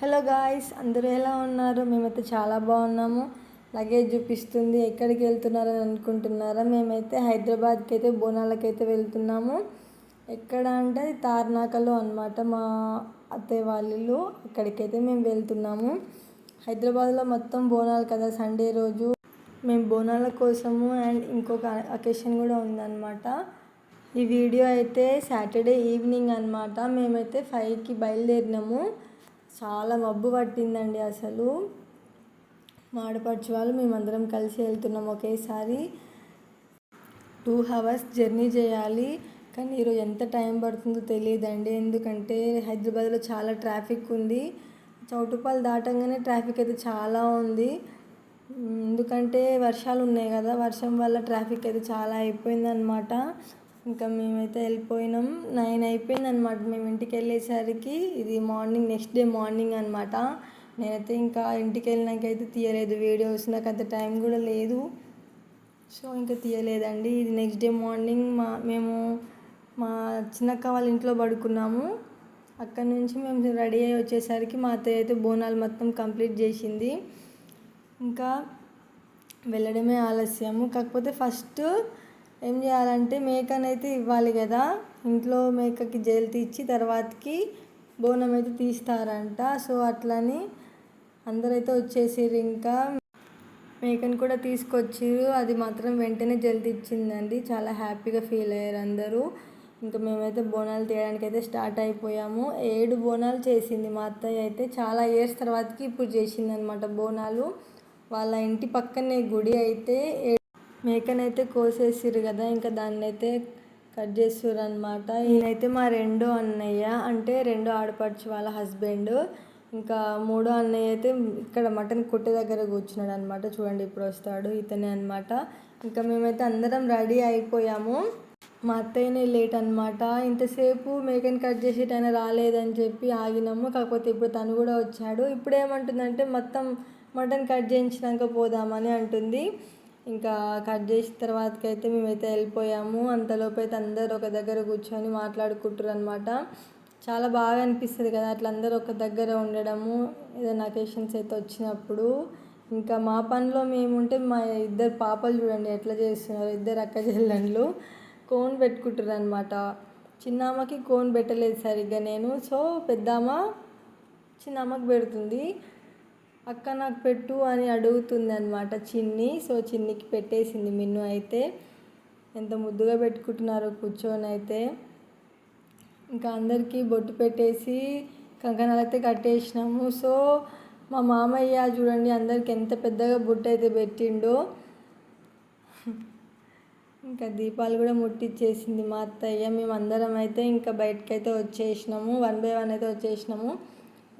Hello guys అందరూ ఎలా ఉన్నారు? మేమైతే చాలా బాగున్నాము. లగేజ్ చూపిస్తుంది ఎక్కడికి వెళ్తున్నారని అనుకుంటున్నారా? మేమైతే హైదరాబాద్కి అయితే బోనాలకైతే వెళ్తున్నాము. ఎక్కడ అంటే తార్నాకలో అనమాట మా అత్తయ్య వాళ్ళు అక్కడికైతే మేము వెళ్తున్నాము. హైదరాబాద్లో మొత్తం బోనాలు కదా సండే రోజు. మేము బోనాల కోసము అండ్ ఇంకొక అకేషన్ కూడా ఉందన్నమాట. ఈ వీడియో అయితే సాటర్డే ఈవినింగ్ అనమాట మేమైతే ఫైవ్కి బయలుదేరినాము. చాలా మబ్బు పట్టిందండి అసలు. మాడపడిచి వాళ్ళు మేమందరం కలిసి వెళ్తున్నాం ఒకేసారి. టూ అవర్స్ జర్నీ చేయాలి. కానీ ఈరోజు ఎంత టైం పడుతుందో తెలియదండి. ఎందుకంటే హైదరాబాద్లో చాలా ట్రాఫిక్ ఉంది. చౌటుపాలు దాటంగానే ట్రాఫిక్ అయితే చాలా ఉంది. ఎందుకంటే వర్షాలు ఉన్నాయి కదా వర్షం వల్ల ట్రాఫిక్ అయితే చాలా అయిపోయిందనమాట ఇంకా మేమైతే వెళ్ళిపోయినాం. నైన్ అయిపోయింది అనమాట మేము ఇంటికి వెళ్ళేసరికి ఇది మార్నింగ్ నెక్స్ట్ డే మార్నింగ్ అనమాట నేనైతే ఇంకా ఇంటికి వెళ్ళినాకైతే తీయలేదు. వీడియోస్ నాకు అంత టైం కూడా లేదు. సో ఇంకా తీయలేదండి. ఇది నెక్స్ట్ డే మార్నింగ్ మా మేము మా చిన్నక్క వాళ్ళ ఇంట్లో పడుకున్నాము. అక్కడ నుంచి మేము రెడీ అయ్యి వచ్చేసరికి మా అత్తయ్య అయితే బోనాలు మొత్తం కంప్లీట్ చేసింది. ఇంకా వెళ్ళడమే ఆలస్యము. కాకపోతే ఫస్ట్ ఏం చేయాలంటే మేకనైతే ఇవ్వాలి కదా. ఇంట్లో మేకకి జైలు తీర్చి తర్వాతకి బోనం అయితే తీస్తారంట. సో అట్లని అందరైతే వచ్చేసారు ఇంకా. మేకను కూడా తీసుకొచ్చిరు అది మాత్రం వెంటనే జల్ది ఇచ్చిందండి చాలా హ్యాపీగా ఫీల్ అయ్యారు అందరూ. ఇంకా మేమైతే బోనాలు తీయడానికి అయితే స్టార్ట్ అయిపోయాము. ఏడు బోనాలు చేసింది మా అత్తయ్య అయితే. చాలా ఇయర్స్ తర్వాతకి ఇప్పుడు చేసింది అనమాట బోనాలు. వాళ్ళ ఇంటి పక్కనే గుడి అయితే మేకనైతే కోసేసిరు కదా ఇంకా దాన్ని అయితే కట్ చేస్తారు అనమాట ఈయనైతే మా రెండో అన్నయ్య అంటే రెండో ఆడపడుచు వాళ్ళ హస్బెండ్. ఇంకా మూడో అన్నయ్య అయితే ఇక్కడ మటన్ కొట్టే దగ్గర కూర్చున్నాడు అనమాట చూడండి ఇప్పుడు వస్తాడు ఇతనే అనమాట ఇంకా మేమైతే అందరం రెడీ అయిపోయాము. మా అత్తయ్యనే లేట్ అనమాట ఇంతసేపు మేకని కట్ చేసి ఆయన రాలేదని చెప్పి ఆగినాము. కాకపోతే ఇప్పుడు తను కూడా వచ్చాడు. ఇప్పుడు ఏమంటుందంటే మొత్తం మటన్ కట్ చేయించినాక పోదామని అంటుంది. ఇంకా కట్ చేసిన తర్వాతకైతే మేమైతే వెళ్ళిపోయాము. అంతలోపు అయితే అందరు ఒక దగ్గర కూర్చొని మాట్లాడుకుంటారు అనమాట చాలా బాగా అనిపిస్తుంది కదా అట్లా అందరూ ఒక దగ్గర ఉండడము ఏదైనా అకేషన్స్ అయితే వచ్చినప్పుడు. ఇంకా మా పనిలో మేముంటే మా ఇద్దరు పాపలు చూడండి ఎట్లా చేస్తున్నారు ఇద్దరు అక్క చెల్లెళ్ళు. కోన్ పెట్టుకుంటారు అనమాట చిన్నమ్మకి కోన్ పెట్టలేదు సరిగ్గా నేను. సో పెద్దమ్మ చిన్నమ్మకి పెడుతుంది. అక్క నాకు పెట్టు అని అడుగుతుంది అనమాట చిన్ని. సో చిన్నికి పెట్టేసింది మిన్ను అయితే. ఎంత ముద్దుగా పెట్టుకుంటున్నారో కూర్చొని అయితే. ఇంకా అందరికీ బొట్టు పెట్టేసి కంకణాలు అయితే కట్టేసినాము. సో మా మామయ్య చూడండి అందరికి ఎంత పెద్దగా బొట్టు అయితే పెట్టిండో. ఇంకా దీపాలు కూడా ముట్టించేసింది మా అత్తయ్య. మేము అందరం అయితే ఇంకా బయటకైతే వచ్చేసినాము. వన్ బై వన్ అయితే వచ్చేసినాము.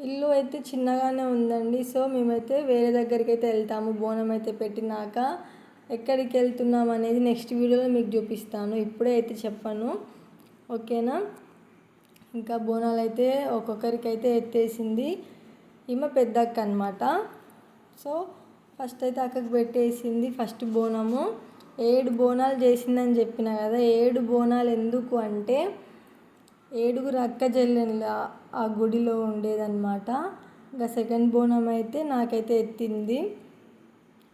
ఇల్లు అయితే చిన్నగానే ఉందండి. సో మేమైతే వేరే దగ్గరికి అయితే వెళ్తాము. బోనం అయితే పెట్టినాక ఎక్కడికి వెళ్తున్నాం అనేది నెక్స్ట్ వీడియోలో మీకు చూపిస్తాను. ఇప్పుడే అయితే చెప్పాను. ఓకేనా? ఇంకా బోనాలు అయితే ఒక్కొక్కరికి అయితే ఎత్తేసింది. ఈమె పెద్ద అక్క అనమాట సో ఫస్ట్ అయితే అక్కకు పెట్టేసింది ఫస్ట్ బోనము. ఏడు బోనాలు చేసిందని చెప్పిన కదా ఏడు బోనాలు ఎందుకు అంటే ఏడుగురు అక్క చెల్లెళ్ళ ఆ గుడిలో ఉండేదన్నమాట. ఇంకా సెకండ్ బోనం అయితే నాకైతే ఎత్తింది.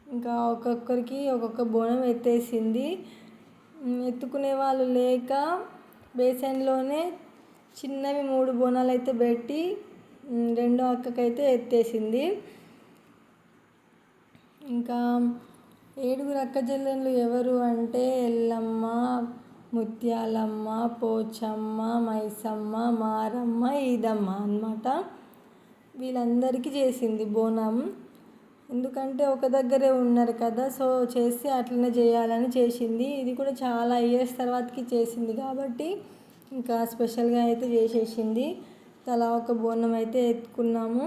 ఇంకా ఒక్కొక్కరికి ఒక్కొక్క బోనం ఎత్తేసింది. ఎత్తుకునే వాళ్ళు లేక బేసన్లోనే చిన్నవి మూడు బోనాలు అయితే పెట్టి రెండో అక్కకైతే ఎత్తేసింది. ఇంకా ఏడుగురు అక్క చెల్లెళ్ళు ఎవరు అంటే ఎల్లమ్మ ముత్యాలమ్మ పోచమ్మ మైసమ్మ మారమ్మ ఈదమ్మ అనమాట వీళ్ళందరికీ చేసింది బోనం. ఎందుకంటే ఒక దగ్గరే ఉన్నారు కదా సో చేసి అట్లనే చేయాలని చేసింది. ఇది కూడా చాలా ఇయర్స్ తర్వాతకి చేసింది కాబట్టి ఇంకా స్పెషల్గా అయితే చేసేసింది. తలా ఒక బోనం అయితే ఎత్తుకున్నాము.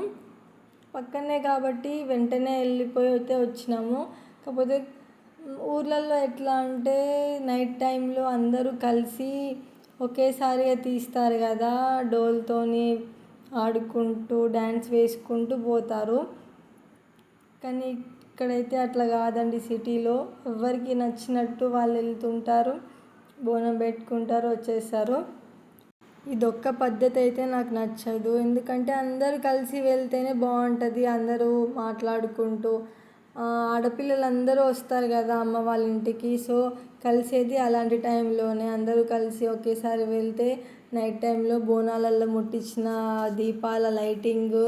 పక్కనే కాబట్టి వెంటనే వెళ్ళిపోయి అయితే వచ్చినాము. కాకపోతే ఊర్లలో ఎట్లా అంటే నైట్ టైంలో అందరూ కలిసి ఒకేసారిగా తీస్తారు కదా డోల్తోని ఆడుకుంటూ డ్యాన్స్ వేసుకుంటూ పోతారు. కానీ ఇక్కడైతే అట్లా కాదండి. సిటీలో ఎవరికి నచ్చినట్టు వాళ్ళు వెళ్తుంటారు బోనం పెట్టుకుంటారు వచ్చేస్తారు. ఇదొక్క పద్ధతి అయితే నాకు నచ్చదు. ఎందుకంటే అందరూ కలిసి వెళ్తేనే బాగుంటుంది. అందరూ మాట్లాడుకుంటూ ఆడపిల్లలందరూ ఆడపిల్లలు అందరూ వస్తారు కదా అమ్మ వాళ్ళ ఇంటికి. సో కలిసేది అలాంటి టైంలోనే. అందరూ కలిసి ఒకేసారి వెళ్తే నైట్ టైంలో బోనాలల్లో ముట్టించిన దీపాల లైటింగ్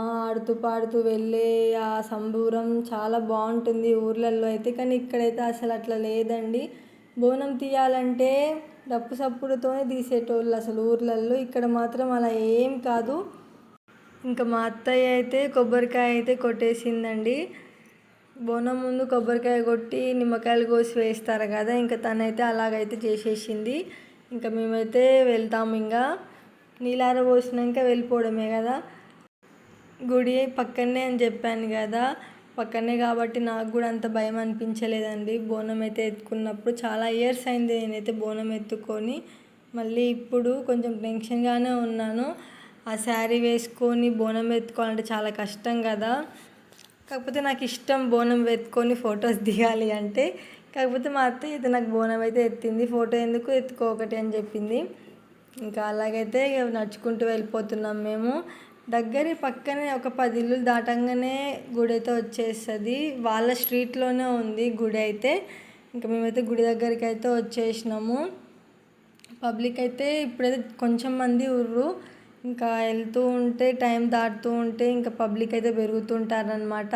ఆడుతూ పాడుతూ వెళ్ళే ఆ సంబూరం చాలా బాగుంటుంది ఊర్లలో అయితే. కానీ ఇక్కడైతే అసలు అట్లా లేదండి. బోనం తీయాలంటే డప్పు సప్పుడుతోనే తీసేటోళ్ళు అసలు ఊర్లలో ఇక్కడ మాత్రం అలా ఏం కాదు. ఇంకా మా అత్తయ్య అయితే కొబ్బరికాయ అయితే కొట్టేసిందండి. బోనం ముందు కొబ్బరికాయ కొట్టి నిమ్మకాయలు కోసి వేస్తారు కదా ఇంకా తనైతే అలాగైతే చేసేసింది. ఇంకా మేమైతే వెళ్తాము ఇంకా నీలార పోసినాక వెళ్ళిపోవడమే కదా. గుడి పక్కనే అని చెప్పాను కదా. పక్కనే కాబట్టి నాకు కూడా అంత భయం అనిపించలేదండి. బోనం అయితే ఎత్తుకున్నప్పుడు చాలా ఇయర్స్ అయింది నేనైతే బోనం ఎత్తుకొని. మళ్ళీ ఇప్పుడు కొంచెం టెన్షన్గానే ఉన్నాను. ఆ శారీ వేసుకొని బోనం ఎత్తుకోవాలంటే చాలా కష్టం కదా. కాకపోతే నాకు ఇష్టం బోనం ఎత్తుకొని ఫొటోస్ దిగాలి అంటే. కాకపోతే మా అత్త అయితే నాకు బోనం అయితే ఎత్తింది. ఫోటో ఎందుకు ఎత్తుకో ఒకటి అని చెప్పింది. ఇంకా అలాగైతే ఇక నడుచుకుంటూ వెళ్ళిపోతున్నాం మేము. దగ్గర పక్కనే ఒక పది ఇల్లు దాటంగానే గుడి అయితే వచ్చేస్తుంది. వాళ్ళ స్ట్రీట్లోనే ఉంది గుడి అయితే. ఇంకా మేమైతే గుడి దగ్గరికి అయితే వచ్చేసినాము. పబ్లిక్ అయితే ఇప్పుడైతే కొంచెం మంది ఉర్రు. ఇంకా వెళ్తూ ఉంటే టైం దాటుతూ ఉంటే ఇంకా పబ్లిక్ అయితే పెరుగుతుంటారనమాట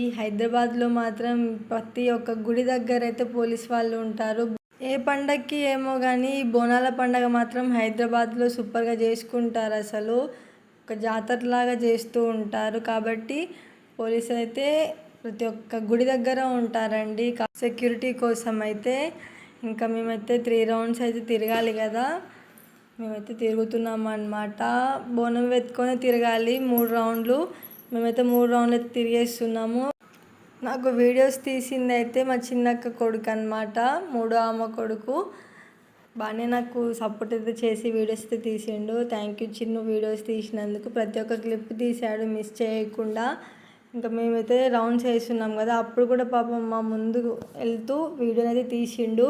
ఈ హైదరాబాద్లో మాత్రం ప్రతి ఒక్క గుడి దగ్గర అయితే పోలీస్ వాళ్ళు ఉంటారు. ఏ పండగకి ఏమో కానీ బోనాల పండగ మాత్రం హైదరాబాద్లో సూపర్గా చేసుకుంటారు అసలు. ఒక జాతరలాగా చేస్తూ ఉంటారు. కాబట్టి పోలీసు అయితే ప్రతి ఒక్క గుడి దగ్గర ఉంటారండి. సెక్యూరిటీ కోసం అయితే ఇంకా మేమైతే త్రీ రౌండ్స్ అయితే తిరగాలి కదా. మేమైతే తిరుగుతున్నాం అనమాట బోనం వెతుకొని తిరగాలి మూడు రౌండ్లు. మేమైతే మూడు రౌండ్లు అయితే తిరిగేస్తున్నాము. నాకు వీడియోస్ తీసింది అయితే మా చిన్నక్క కొడుకు అనమాట మూడో అమ్మ కొడుకు. బాగానే నాకు సపోర్ట్ అయితే చేసి వీడియోస్ అయితే తీసిండు. థ్యాంక్ యూ చిన్న వీడియోస్ తీసినందుకు. ప్రతి ఒక్క క్లిప్ తీశాడు మిస్ చేయకుండా. ఇంకా మేమైతే రౌండ్స్ వేస్తున్నాం కదా. అప్పుడు కూడా పాపం మా ముందు వెళ్తూ వీడియోని అయితే తీసిండు.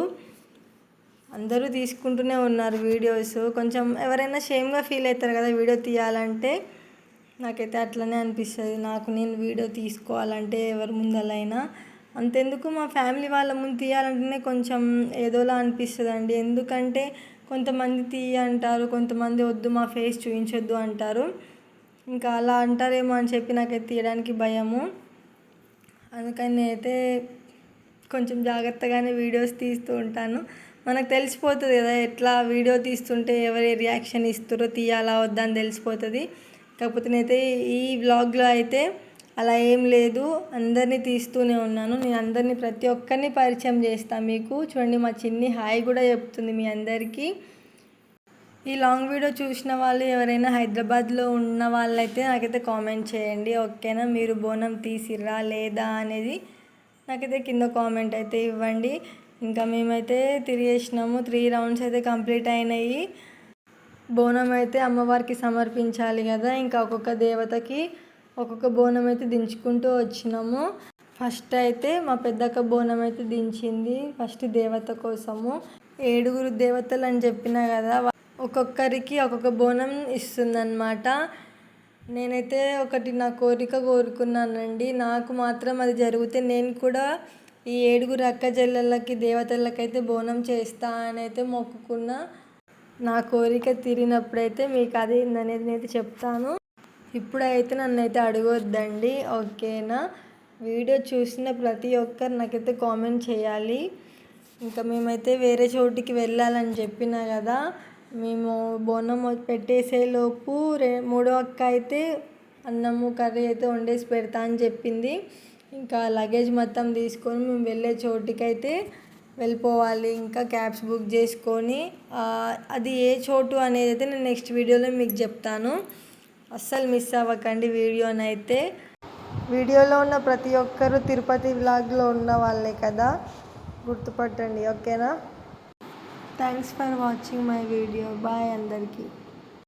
అందరూ తీసుకుంటూనే ఉన్నారు వీడియోస్. కొంచెం ఎవరైనా షేమ్గా ఫీల్ అవుతారు కదా వీడియో తీయాలంటే. నాకైతే అట్లనే అనిపిస్తుంది. నాకు నేను వీడియో తీసుకోవాలంటే ఎవరి ముందలైనా. అంతెందుకు మా ఫ్యామిలీ వాళ్ళ ముందు తీయాలంటేనే కొంచెం ఏదోలా అనిపిస్తుంది అండి ఎందుకంటే కొంతమంది తీయ అంటారు కొంతమంది వద్దు మా ఫేస్ చూపించొద్దు అంటారు. ఇంకా అలా అంటారేమో అని చెప్పి నాకైతే తీయడానికి భయము. అందుకని నేనైతే కొంచెం జాగ్రత్తగానే వీడియోస్ తీస్తూ ఉంటాను. మనకు తెలిసిపోతుంది కదా ఎట్లా వీడియో తీస్తుంటే ఎవరి రియాక్షన్ ఇస్తారో తీయాలా వద్దా అని తెలిసిపోతుంది. కాకపోతే నేనైతే ఈ వ్లాగ్లో అయితే అలా ఏం లేదు. అందరినీ తీస్తూనే ఉన్నాను. నేను అందరినీ ప్రతి ఒక్కరిని పరిచయం చేస్తాను మీకు చూడండి మా చిన్ని హాయ్ కూడా చెప్తుంది మీ అందరికీ. ఈ లాంగ్ వీడియో చూసిన వాళ్ళు ఎవరైనా హైదరాబాద్లో ఉన్న వాళ్ళైతే నాకైతే కామెంట్ చేయండి. ఓకేనా? మీరు బోనం తీసిర్రా లేదా అనేది నాకైతే కింద కామెంట్ అయితే ఇవ్వండి. ఇంకా మేమైతే తిరిగేసినాము. త్రీ రౌండ్స్ అయితే కంప్లీట్ అయినాయి. బోనం అయితే అమ్మవారికి సమర్పించాలి కదా. ఇంకా ఒక్కొక్క దేవతకి ఒక్కొక్క బోనం అయితే దించుకుంటూ వచ్చినాము. ఫస్ట్ అయితే మా పెద్దక్క బోనం అయితే దించింది ఫస్ట్ దేవత కోసము. ఏడుగురు దేవతలు అని చెప్పిన కదా ఒక్కొక్కరికి ఒక్కొక్క బోనం ఇస్తుందన్నమాట. నేనైతే ఒకటి నా కోరిక కోరుకున్నానండి. నాకు మాత్రం అది జరిగితే నేను కూడా ఈ ఏడుగురు అక్క చెల్లెళ్ళకి దేవతలకైతే బోనం చేస్తా అని అయితే మొక్కుకున్న నా కోరిక తీరినప్పుడైతే మీకు అది అనేది నేను చెప్తాను. ఇప్పుడైతే నన్ను అయితే అడగొద్దండి ఓకేనా? వీడియో చూసిన ప్రతి ఒక్కరు నాకైతే కామెంట్ చేయాలి. ఇంకా మేమైతే వేరే చోటికి వెళ్ళాలని చెప్పినా కదా మేము బోనం పెట్టేసేలోపు రే మూడో అక్క అయితే అన్నము కర్రీ అయితే వండేసి పెడతా అని చెప్పింది. ఇంకా లగేజ్ మొత్తం తీసుకొని మేము వెళ్ళే చోటికైతే వెళ్ళిపోవాలి. ఇంకా క్యాబ్స్ బుక్ చేసుకొని అది ఏ చోటు అనేది అయితే నేను నెక్స్ట్ వీడియోలో మీకు చెప్తాను. అస్సలు మిస్ అవ్వకండి వీడియోనైతే వీడియోలో ఉన్న ప్రతి ఒక్కరు తిరుపతి వ్లాగ్లో ఉన్న వాళ్ళే కదా. గుర్తుపట్టండి ఓకేనా? Thanks for watching my video bye అందరికీ.